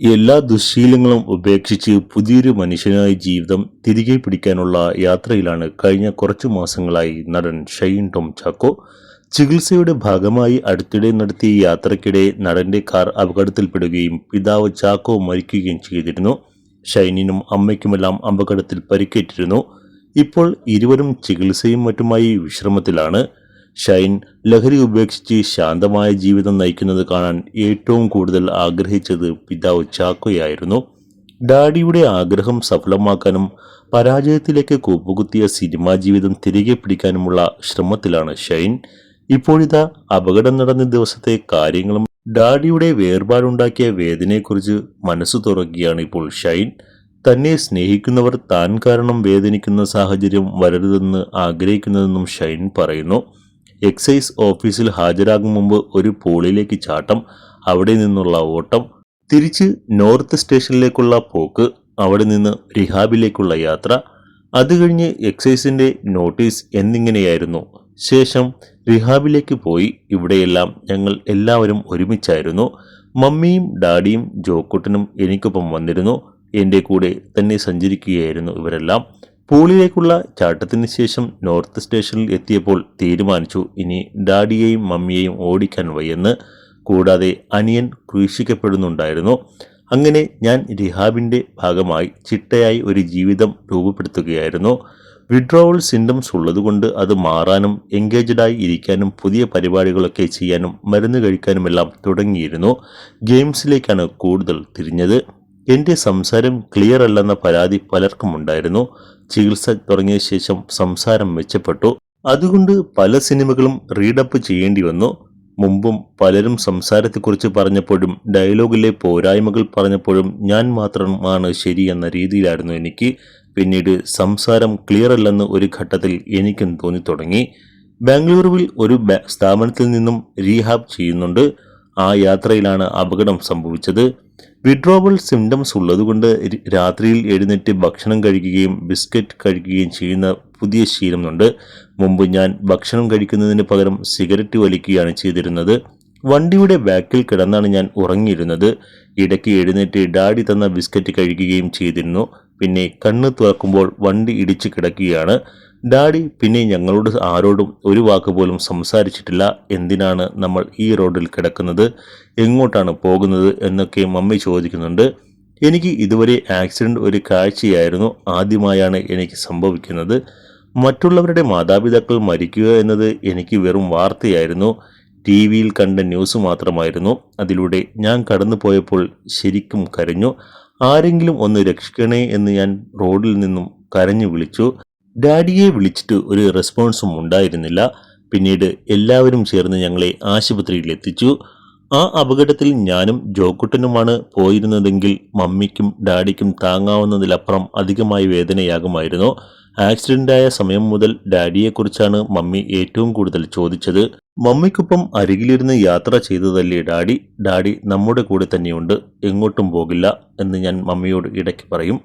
എല്ലാ ദുശ്ശീലങ്ങളും ഉപേക്ഷിച്ച് പുതിയൊരു മനുഷ്യനായി ജീവിതം തിരികെ പിടിക്കാനുള്ള യാത്രയിലാണ് കഴിഞ്ഞ കുറച്ചു മാസങ്ങളായി നടൻ ഷൈൻ ടോം ചാക്കോ. ചികിത്സയുടെ ഭാഗമായി അടുത്തിടെ നടത്തിയ യാത്രക്കിടെ നടന്റെ കാർ അപകടത്തിൽപ്പെടുകയും പിതാവ് ചാക്കോ മരിക്കുകയും ചെയ്തിരുന്നു. ഷൈനിനും അമ്മയ്ക്കുമെല്ലാം അപകടത്തിൽ പരിക്കേറ്റിരുന്നു. ഇപ്പോൾ ഇരുവരും ചികിത്സയും മറ്റുമായി വിശ്രമത്തിലാണ്. ഷൈൻ ലഹരി ഉപേക്ഷിച്ച് ശാന്തമായ ജീവിതം നയിക്കുന്നത് കാണാൻ ഏറ്റവും കൂടുതൽ ആഗ്രഹിച്ചത് പിതാവ് ചാക്കോയായിരുന്നു. ഡാഡിയുടെ ആഗ്രഹം സഫലമാക്കാനും പരാജയത്തിലേക്ക് കൂപ്പുകുത്തിയ സിനിമാ ജീവിതം തിരികെ പിടിക്കാനുമുള്ള ശ്രമത്തിലാണ് ഷൈൻ. ഇപ്പോഴിതാ അപകടം നടന്ന ദിവസത്തെ കാര്യങ്ങളും ഡാഡിയുടെ വേർപാടുണ്ടാക്കിയ വേദനയെക്കുറിച്ച് മനസ്സ് തുറക്കുകയാണ് ഇപ്പോൾ ഷൈൻ. തന്നെ സ്നേഹിക്കുന്നവർ താൻ കാരണം വേദനിക്കുന്ന സാഹചര്യം വരരുതെന്ന് ആഗ്രഹിക്കുന്നതെന്നും ഷൈൻ പറയുന്നു. എക്സൈസ് ഓഫീസിൽ ഹാജരാകും മുമ്പ് ഒരു പോളിലേക്ക് ചാട്ടം അവിടെ നിന്നുള്ള ഓട്ടം തിരിച്ച് നോർത്ത് സ്റ്റേഷനിലേക്കുള്ള പോക്ക് അവിടെ നിന്ന് റിഹാബിലേക്കുള്ള യാത്ര അത് കഴിഞ്ഞ് എക്സൈസിന്റെ നോട്ടീസ് എന്നിങ്ങനെയായിരുന്നു. ശേഷം റിഹാബിലേക്ക് പോയി ഇവിടെയെല്ലാം ഞങ്ങൾ എല്ലാവരും ഒരുമിച്ചായിരുന്നു. മമ്മിയും ഡാഡിയും ജോക്കുട്ടനും എനിക്കൊപ്പം വന്നിരുന്നു. എന്റെ കൂടെ തന്നെ സഞ്ചരിക്കുകയായിരുന്നു ഇവരെല്ലാം. പൂളിലേക്കുള്ള ചാട്ടത്തിന് ശേഷം നോർത്ത് സ്റ്റേഷനിൽ എത്തിയപ്പോൾ തീരുമാനിച്ചു ഇനി ഡാഡിയെയും മമ്മിയെയും ഓടിക്കാൻ വയ്യെന്ന്. കൂടാതെ അനിയൻ ക്രൂശിക്കപ്പെടുന്നുണ്ടായിരുന്നു. അങ്ങനെ ഞാൻ റിഹാബിന്റെ ഭാഗമായി ചിട്ടയായി ഒരു ജീവിതം രൂപപ്പെടുത്തുകയായിരുന്നു. വിഡ്രോവൽ സിംറ്റംസ് ഉള്ളതുകൊണ്ട് അത് മാറാനും എൻഗേജഡായി ഇരിക്കാനും പുതിയ പരിപാടികളൊക്കെ ചെയ്യാനും മരുന്ന് കഴിക്കാനുമെല്ലാം തുടങ്ങിയിരുന്നു. ഗെയിംസിലേക്കാണ് കൂടുതൽ തിരിഞ്ഞത്. എന്റെ സംസാരം ക്ലിയർ അല്ലെന്ന പരാതി പലർക്കും ഉണ്ടായിരുന്നു ചികിത്സ തുടങ്ങിയ ശേഷം സംസാരം മെച്ചപ്പെട്ടു. അതുകൊണ്ട് പല സിനിമകളും റീഡപ്പ് ചെയ്യേണ്ടി വന്നു. മുമ്പും പലരും സംസാരത്തെക്കുറിച്ച് പറഞ്ഞപ്പോഴും ഡയലോഗിലെ പോരായ്മകൾ പറഞ്ഞപ്പോഴും ഞാൻ മാത്രമാണ് ശരി എന്ന രീതിയിലായിരുന്നു എനിക്ക്. പിന്നീട് സംസാരം ക്ലിയർ അല്ലെന്ന് ഒരു ഘട്ടത്തിൽ എനിക്കും തോന്നി തുടങ്ങി ബാംഗ്ലൂരുവിൽ ഒരു സ്ഥാപനത്തിൽ നിന്നും റീഹാബ് ചെയ്യുന്നുണ്ട്. ആ യാത്രയിലാണ് അപകടം സംഭവിച്ചത്. വിഡ്രോവൽ സിംറ്റംസ് ഉള്ളതുകൊണ്ട് രാത്രിയിൽ എഴുന്നേറ്റ് ഭക്ഷണം കഴിക്കുകയും ബിസ്ക്കറ്റ് കഴിക്കുകയും ചെയ്യുന്ന പുതിയ ശീലമുണ്ട്. മുമ്പ് ഞാൻ ഭക്ഷണം കഴിക്കുന്നതിന് പകരം സിഗരറ്റ് വലിക്കുകയാണ് ചെയ്തിരുന്നത്. വണ്ടിയുടെ ബാക്കിൽ കിടന്നാണ് ഞാൻ ഉറങ്ങിയിരുന്നത്. ഇടയ്ക്ക് എഴുന്നേറ്റ് ഡാഡി തന്ന ബിസ്ക്കറ്റ് കഴിക്കുകയും ചെയ്തിരുന്നു. പിന്നെ കണ്ണ് തുറക്കുമ്പോൾ വണ്ടി ഇടിച്ചു കിടക്കുകയാണ്. ഡാഡി പിന്നെ ഞങ്ങളോട് ആരോടും ഒരു വാക്ക് പോലും സംസാരിച്ചിട്ടില്ല. എന്തിനാണ് നമ്മൾ ഈ റോഡിൽ കിടക്കുന്നത്? എങ്ങോട്ടാണ് പോകുന്നത്? എന്നൊക്കെ മമ്മി ചോദിക്കുന്നുണ്ട്. എനിക്ക് ഇതുവരെ ആക്സിഡന്റ് ഒരു കാഴ്ചയായിരുന്നു. ആദ്യമായാണ് എനിക്ക് സംഭവിക്കുന്നത്. മറ്റുള്ളവരുടെ മാതാപിതാക്കൾ മരിക്കുക എന്നത് എനിക്ക് വെറും വാർത്തയായിരുന്നു. ടി വിയിൽ കണ്ട ന്യൂസ് മാത്രമായിരുന്നു. അതിലൂടെ ഞാൻ കടന്നു പോയപ്പോൾ ശരിക്കും കരഞ്ഞു. ആരെങ്കിലും ഒന്ന് രക്ഷിക്കണേ എന്ന് ഞാൻ റോഡിൽ നിന്നും കരഞ്ഞു വിളിച്ചു. ഡാഡിയെ വിളിച്ചിട്ട് ഒരു റെസ്പോൺസും ഉണ്ടായിരുന്നില്ല. പിന്നീട് എല്ലാവരും ചേർന്ന് ഞങ്ങളെ ആശുപത്രിയിൽ എത്തിച്ചു. ആ അപകടത്തിൽ ഞാനും ജോക്കുട്ടനുമാണ് പോയിരുന്നതെങ്കിൽ മമ്മിക്കും ഡാഡിക്കും താങ്ങാവുന്നതിലപ്പുറം അധികമായി വേദനയാകുമായിരുന്നു. ആക്സിഡന്റായ സമയം മുതൽ ഡാഡിയെക്കുറിച്ചാണ് മമ്മി ഏറ്റവും കൂടുതൽ ചോദിച്ചത്. മമ്മിക്കൊപ്പം അരികിലിരുന്ന് യാത്ര ചെയ്തതല്ലേ ഡാഡി? ഡാഡി നമ്മുടെ കൂടെ തന്നെയുണ്ട്. എങ്ങോട്ടും പോകില്ല എന്ന് ഞാൻ മമ്മിയോട് ഇടയ്ക്ക് പറയും.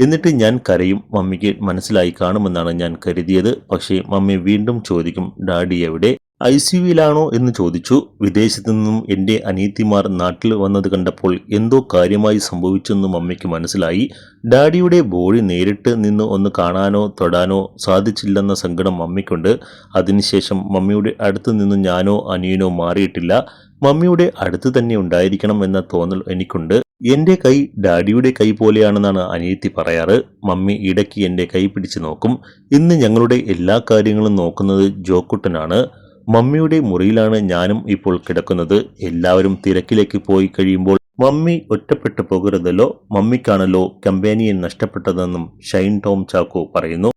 എന്നിട്ട് ഞാൻ കരയും. മമ്മിക്ക് മനസ്സിലായി കാണുമെന്നാണ് ഞാൻ കരുതിയത്. പക്ഷേ മമ്മി വീണ്ടും ചോദിക്കും ഡാഡി എവിടെ? ഐ സിയുയിലാണോ എന്ന് ചോദിച്ചു. വിദേശത്തു നിന്നും എന്റെ അനീതിമാർ നാട്ടിൽ വന്നത് കണ്ടപ്പോൾ എന്തോ കാര്യമായി സംഭവിച്ചെന്നും അമ്മയ്ക്ക് മനസ്സിലായി. ഡാഡിയുടെ ബോഡി നേരിട്ട് നിന്ന് ഒന്ന് കാണാനോ തൊടാനോ സാധിച്ചില്ലെന്ന സങ്കടം അമ്മയ്ക്കുണ്ട്. അതിനുശേഷം മമ്മിയുടെ അടുത്ത് നിന്ന് ഞാനോ അനിയനോ മാറിയിട്ടില്ല. മമ്മിയുടെ അടുത്ത് തന്നെ ഉണ്ടായിരിക്കണം എന്ന തോന്നൽ എനിക്കുണ്ട്. എന്റെ കൈ ഡാഡിയുടെ കൈ പോലെയാണെന്നാണ് അനിയത്തി പറയാറ്. മമ്മി ഇടയ്ക്ക് എന്റെ കൈ പിടിച്ചു നോക്കും. ഇന്ന് ഞങ്ങളുടെ എല്ലാ കാര്യങ്ങളും നോക്കുന്നത് ജോക്കുട്ടനാണ്. മമ്മിയുടെ മുറിയിലാണ് ഞാനും ഇപ്പോൾ കിടക്കുന്നത്. എല്ലാവരും തിരക്കിലേക്ക് പോയി കഴിയുമ്പോൾ മമ്മി ഒറ്റപ്പെട്ടു പോകരുതല്ലോ. മമ്മിക്കാണല്ലോ കമ്പാനിയൻ നഷ്ടപ്പെട്ടതെന്നും ഷൈൻ ടോം ചാക്കോ പറയുന്നു.